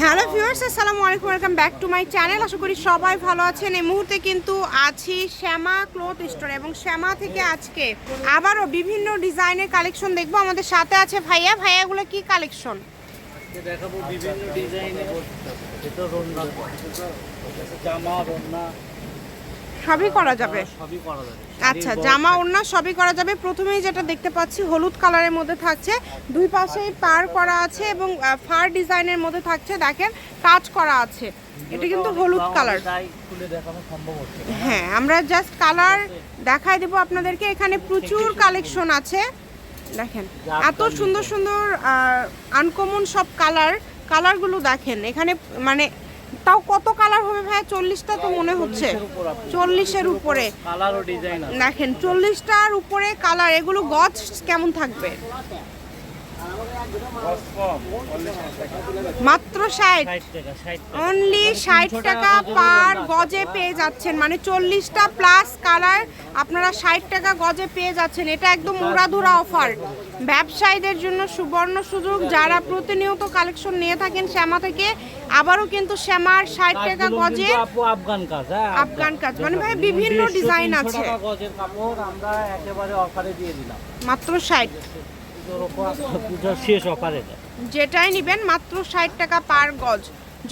Hello viewers আসসালামু আলাইকুম welcome back to my channel. আশা করি সবাই ভালো আছেন। এই মুহূর্তে কিন্তু আছি শ্যামা ক্লথ স্টোর এবং শ্যামা থেকে আজকে আবারও বিভিন্ন ডিজাইনের কালেকশন দেখব। আমাদের সাথে আছে ভাইয়া। ভাইয়াগুলো কি কালেকশন? আজকে দেখাবো বিভিন্ন ডিজাইনের এটা রন্না জামা রন্না সবই করা যাবে? সবই করা যাবে। আচ্ছা জামা ওড়না সবই করা যাবে। প্রথমেই যেটা দেখতে পাচ্ছি হলুদ কালারের মধ্যে থাকছে। দুই পাশেই পার করা আছে এবং ফার ডিজাইনের মধ্যে থাকছে। দেখেন কাজ করা আছে। এটা কিন্তু হলুদ কালার। হ্যাঁ আমরা জাস্ট কালার দেখাই দেবো আপনাদেরকে। এখানে প্রচুর কালেকশন আছে। দেখেন এত সুন্দর সুন্দর আনকমন সব কালার কালারগুলো দেখেন। এখানে মানে তাও কত কালার হবে ভাই? চল্লিশটা তো মনে হচ্ছে। 40 এর উপর আপনি। চল্লিশের উপরে দেখেন চল্লিশটার উপরে কালার এগুলো গজ কেমন থাকবে? মাত্র ষাট। 60 টাকা 60 টাকা। অনলি ষাট টাকা পার গজে পেয়ে যাচ্ছেন। মানে চল্লিশটা প্লাস কালার আপনারা ষাট টাকা গজে পেয়ে যাচ্ছেন। এটা একদম উড়াধুরা অফার ব্যবসায়ীদের জন্য সুবর্ণ সুযোগ। যারা প্রতিনিয়ত কালেকশন নিয়ে থাকেন শ্যামা থেকে আবারও কিন্তু শ্যামার ষাট টাকা গজে আফগান কাজ হ্যাঁ আফগান। কাজ। মানে ভাই বিভিন্ন ডিজাইন আছে। মাত্র ষাট। যেটাই নেবেন, মাত্র ষাট টাকা পার গজ।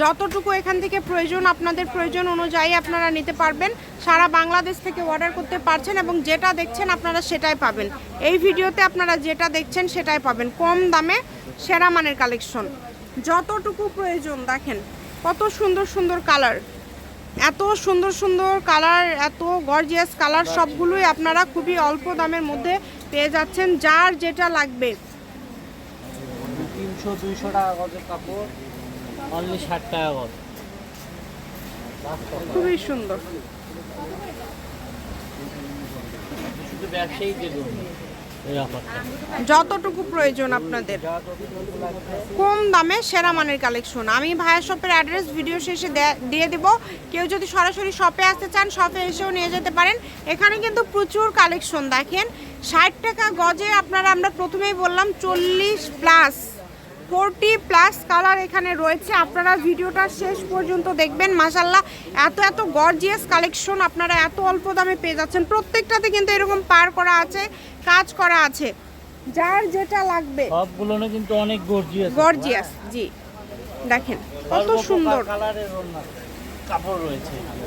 যতটুকু এখান থেকে প্রয়োজন, আপনাদের প্রয়োজন অনুযায়ী আপনারা নিতে পারবেন। সারা বাংলাদেশ থেকে অর্ডার করতে পারছেন এবং যেটা দেখছেন আপনারা সেটাই পাবেন। এই ভিডিওতে আপনারা যেটা দেখছেন সেটাই পাবেন। কম দামে সেরা মানের কালেকশন যতটুকু প্রয়োজন, দেখেন কত সুন্দর সুন্দর কালার এত সুন্দর সুন্দর কালার এত গর্জিয়াস কালার সবগুলোই আপনারা খুবই অল্প দামের মধ্যে পেয়ে যাচ্ছেন যার যেটা লাগবে। তিনশো দুইশো টাকা গজের কাপড় অনলি ষাট টাকা গজ। খুবই সুন্দর। শুধু ব্যবসায়ীদের যতটুকু প্রয়োজন আপনাদের। কম দামে সেরা মানের কালেকশন। আমি ভাইয়া শপের অ্যাড্রেস ভিডিও শেষে দিয়ে দেব। কেউ যদি সরাসরি শপে আসতে চান শপে এসেও নিয়ে যেতে পারেন। এখানে কিন্তু প্রচুর কালেকশন দেখেন। ষাট টাকা গজে আপনারা আমরা প্রথমেই বললাম চল্লিশ প্লাস ফোরটি প্লাস কালার এখানে রয়েছে। আপনারা ভিডিওটা শেষ পর্যন্ত দেখবেন। মাসাল্লাহ এত এত গর্জিয়াস কালেকশন আপনারা এত অল্প দামে পেয়ে যাচ্ছেন। প্রত্যেকটাতে কিন্তু এরকম পার করা আছে কাজ করা আছে। যার যেটা লাগবে। সবগুলো কিন্তু অনেক গর্জিয়াস গর্জিয়াস জি। দেখেন কত সুন্দর। কালারের কাপড় রয়েছে এখানে।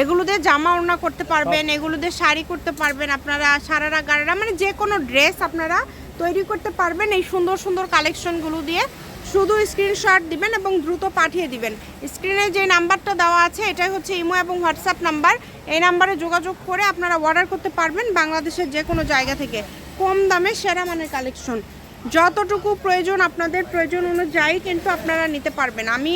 এগুলো দিয়ে জামা ওড়না করতে পারবেন এগুলো দিয়ে শাড়ি করতে পারবেন আপনারা সারারা গারারা মানে যে কোনো ড্রেস আপনারা তৈরি করতে পারবেন এই সুন্দর সুন্দর কালেকশনগুলো দিয়ে। শুধু স্ক্রিনশট দিবেন এবং দ্রুত পাঠিয়ে দিবেন। স্ক্রিনে যে নাম্বারটা দেওয়া আছে এটাই হচ্ছে ইমো এবং হোয়াটসঅ্যাপ নাম্বার। এই নাম্বারে যোগাযোগ করে আপনারা অর্ডার করতে পারবেন বাংলাদেশের যে কোনো জায়গা থেকে। কম দামে সেরা মানের কালেকশন যতটুকু প্রয়োজন আপনাদের প্রয়োজন অনুযায়ী কিন্তু আপনারা নিতে পারবেন। আমি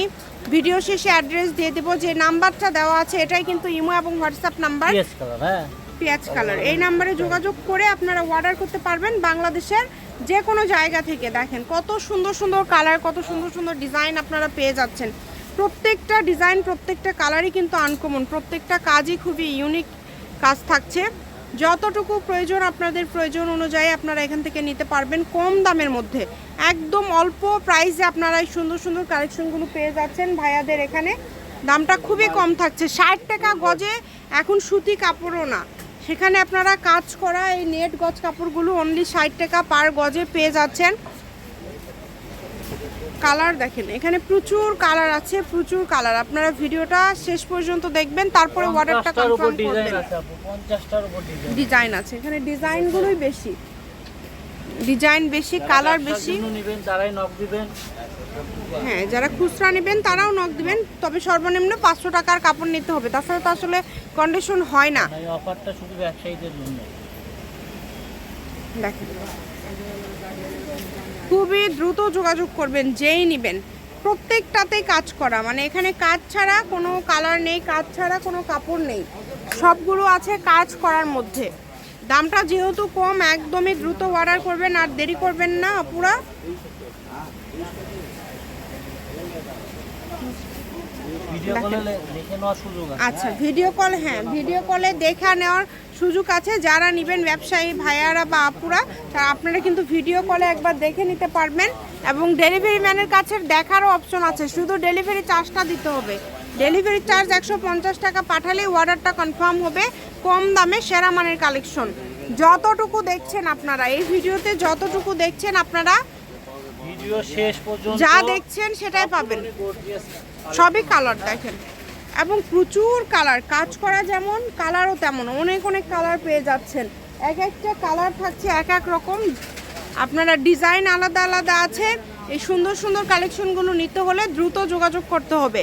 ভিডিও শেষে অ্যাড্রেস দিয়ে দেবো যে নাম্বারটা দেওয়া আছে এটাই কিন্তু ইমো এবং হোয়াটসঅ্যাপ নাম্বার। পিএস হ্যাঁ। পেঁয়াজ কালার এই নাম্বারে যোগাযোগ করে আপনারা অর্ডার করতে পারবেন বাংলাদেশের যে কোনো জায়গা থেকে। দেখেন কত সুন্দর সুন্দর কালার কত সুন্দর সুন্দর ডিজাইন আপনারা পেয়ে যাচ্ছেন। প্রত্যেকটা ডিজাইন প্রত্যেকটা কালারই কিন্তু আনকমন প্রত্যেকটা কাজই খুবই ইউনিক কাজ থাকছে। যতটুকু প্রয়োজন আপনাদের প্রয়োজন অনুযায়ী আপনারা এখান থেকে নিতে পারবেন কম দামের মধ্যে। একদম অল্প প্রাইসে আপনারা এই সুন্দর সুন্দর কালেকশনগুলো পেয়ে যাচ্ছেন ভাইয়াদের এখানে। দামটা খুবই কম থাকছে। ষাট টাকা গজে এখন সুতি কাপড়ও না। সেখানে আপনারা কাজ করা এই নেট গজ কাপড়গুলো অনলি ষাট টাকা পার গজে পেয়ে যাচ্ছেন। কালার দেখেন এখানে প্রচুর কালার আছে প্রচুর কালার আপনারা ভিডিওটা শেষ পর্যন্ত দেখবেন তারপরে অর্ডারটা 50টার কনফার্ম করবেন। আছে আপু 50টার উপর ডিজাইন আছে। এখানে ডিজাইনগুলোই বেশি। ডিজাইন বেশি কালার বেশি। হ্যাঁ যারা খুচরা নেবেন তারাও নক দিবেন। তবে সর্বনিম্ন পাঁচশো টাকার কাপড় নিতে হবে। তাছাড়া তো আসলে কন্ডিশন হয় না। অফারটা শুধু ব্যবসায়ীদের জন্য। দেখেন। খুবই দ্রুত যোগাযোগ করবেন যেই নেবেন। প্রত্যেকটাতেই কাজ করা। মানে এখানে কাজ ছাড়া কোনো কালার নেই কাজ ছাড়া কোনো কাপড় নেই। সবগুলো আছে কাজ করার মধ্যে। দামটা যেহেতু কম একদমই দ্রুত অর্ডার করবেন আর দেরি করবেন না পুরা ভিডিও কলে দেখে নেওয়ার সুযোগ আছে। আচ্ছা ভিডিও কল হ্যাঁ ভিডিও কলে দেখা নেওয়ার সুযোগ আছে। যারা নেবেন ব্যবসায়ী ভাইয়ারা বা আপুরা তারা আপনারা কিন্তু ভিডিও কলে একবার দেখে নিতে পারবেন। এবং ডেলিভারি ম্যানের কাছে দেখারও অপশন আছে। শুধু ডেলিভারি চার্জটা দিতে হবে। ডেলিভারি চার্জ একশো পঞ্চাশ টাকা। পাঠালেই অর্ডারটা কনফার্ম হবে। কম দামে সেরা মানের কালেকশন যতটুকু দেখছেন আপনারা এই ভিডিওতে যতটুকু দেখছেন আপনারা ভিডিও শেষ পর্যন্ত যা দেখছেন সেটাই পাবেন। সবই কালার দেখেন। এবং প্রচুর কালার কাজ করা যেমন কালারও তেমন। অনেক অনেক কালার পেয়ে যাচ্ছেন। এক একটা কালার থাকছে এক এক রকম। আপনারা ডিজাইন আলাদা আলাদা আছে। এই সুন্দর সুন্দর কালেকশনগুলো নিতে হলে দ্রুত যোগাযোগ করতে হবে।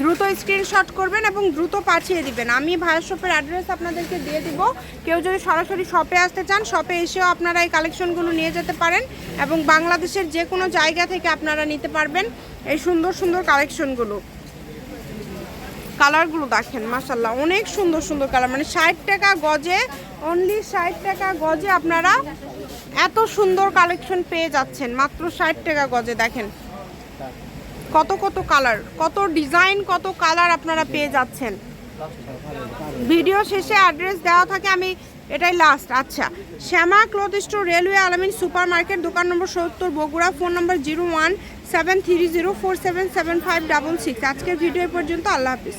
দ্রুত স্ক্রিনশট করবেন এবং দ্রুত পাঠিয়ে দিবেন। আমি ভাইয়ের শপের অ্যাড্রেস আপনাদেরকে দিয়ে দিব। কেউ যদি সরাসরি শপে আসতে চান শপে এসেও আপনারা এই কালেকশনগুলো নিয়ে যেতে পারেন এবং বাংলাদেশের যে কোনো জায়গা থেকে আপনারা নিতে পারবেন এই সুন্দর সুন্দর কালেকশনগুলো কালারগুলো দেখেন মাসাল্লাহ অনেক সুন্দর সুন্দর কালার মানে ষাট টাকা গজে অনলি ষাট টাকা গজে আপনারা এত সুন্দর কালেকশন পেয়ে যাচ্ছেন। মাত্র ষাট টাকা গজে, দেখেন। কত কত কালার, কত ডিজাইন, কত কালার আপনারা পেয়ে যাচ্ছেন। ভিডিও শেষে অ্যাড্রেস দেওয়া থাকে, আমি এটাই লাস্ট আচ্ছা Shyama cloth store railway Alamin super market দোকান নম্বর সত্তর, Bogura phone number zero one seven three zero four seven seven five double six আজকের ভিডিও পর্যন্ত, আল্লাহ হাফিজ।